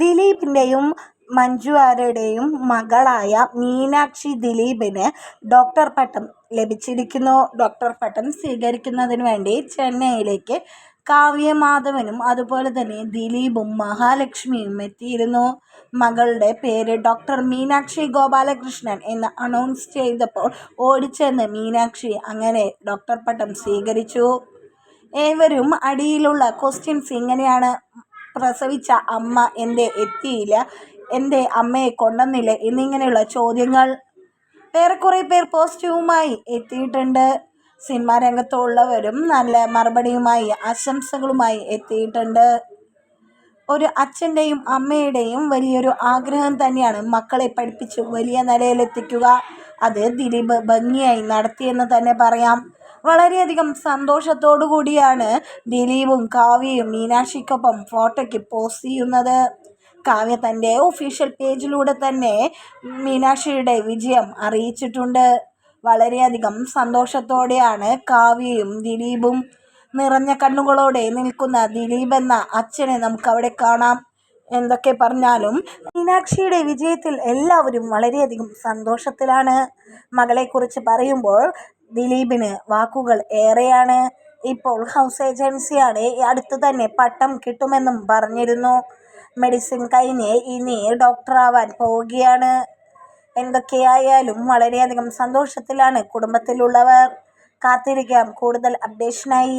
ദിലീപിന്റെയും മഞ്ജു വാര്യരുടെയും മകളായ മീനാക്ഷി ദിലീപിന് ഡോക്ടർ പട്ടം ലഭിച്ചിരിക്കുന്നു. ഡോക്ടർ പട്ടം സ്വീകരിക്കുന്നതിന് വേണ്ടി ചെന്നൈയിലേക്ക് കാവ്യമാധവനും അതുപോലെ തന്നെ ദിലീപും മഹാലക്ഷ്മിയും എത്തിയിരുന്നു. മകളുടെ പേര് ഡോക്ടർ മീനാക്ഷി ഗോപാലകൃഷ്ണൻ എന്ന് അനൗൺസ് ചെയ്തപ്പോൾ ഓടിച്ചെന്ന് മീനാക്ഷി അങ്ങനെ ഡോക്ടർ പട്ടം സ്വീകരിച്ചു. ഏവരും അടിയിലുള്ള ക്വസ്റ്റ്യൻസ് ഇങ്ങനെയാണ്. പ്രസവിച്ച അമ്മ എന്തേ എത്തിയില്ല, എന്റെ അമ്മയെ കൊണ്ടുവന്നില്ല എന്നിങ്ങനെയുള്ള ചോദ്യങ്ങൾ. ഏറെക്കുറെ പേർ പോസിറ്റീവുമായി എത്തിയിട്ടുണ്ട്. സിനിമാ രംഗത്തുള്ളവരും നല്ല മറുപടിയുമായി ആശംസകളുമായി എത്തിയിട്ടുണ്ട്. ഒരു അച്ഛന്റെയും അമ്മയുടെയും വലിയൊരു ആഗ്രഹം തന്നെയാണ് മക്കളെ പഠിപ്പിച്ച് വലിയ നിലയിലെത്തിക്കുക. അത് ദിലീപ് ഭംഗിയായി നടത്തിയെന്ന് തന്നെ പറയാം. വളരെയധികം സന്തോഷത്തോടു കൂടിയാണ് ദിലീപും കാവ്യയും മീനാക്ഷിക്കൊപ്പം ഫോട്ടോയ്ക്ക് പോസ്റ്റ് ചെയ്യുന്നത്. കാവ്യ തന്റെ ഒഫീഷ്യൽ പേജിലൂടെ തന്നെ മീനാക്ഷിയുടെ വിജയം അറിയിച്ചിട്ടുണ്ട്. വളരെയധികം സന്തോഷത്തോടെയാണ് കാവ്യയും ദിലീപും. നിറഞ്ഞ കണ്ണുകളോടെ നിൽക്കുന്ന ദിലീപ് എന്ന അച്ഛനെ നമുക്കവിടെ കാണാം. എന്തൊക്കെ പറഞ്ഞാലും മീനാക്ഷിയുടെ വിജയത്തിൽ എല്ലാവരും വളരെയധികം സന്തോഷത്തിലാണ്. മകളെക്കുറിച്ച് പറയുമ്പോൾ ദിലീപിന് വാക്കുകൾ ഏറെയാണ്. ഇപ്പോൾ ഹൗസ് ഏജൻസിയാണ്. അടുത്ത് തന്നെ പട്ടം കിട്ടുമെന്നും പറഞ്ഞിരുന്നു. മെഡിസിൻ കഴിഞ്ഞ് ഇനി ഡോക്ടറാവാൻ പോവുകയാണ്. എന്തൊക്കെയായാലും വളരെയധികം സന്തോഷത്തിലാണ് കുടുംബത്തിലുള്ളവർ. കാത്തിരിക്കാം കൂടുതൽ അപ്ഡേഷനായി.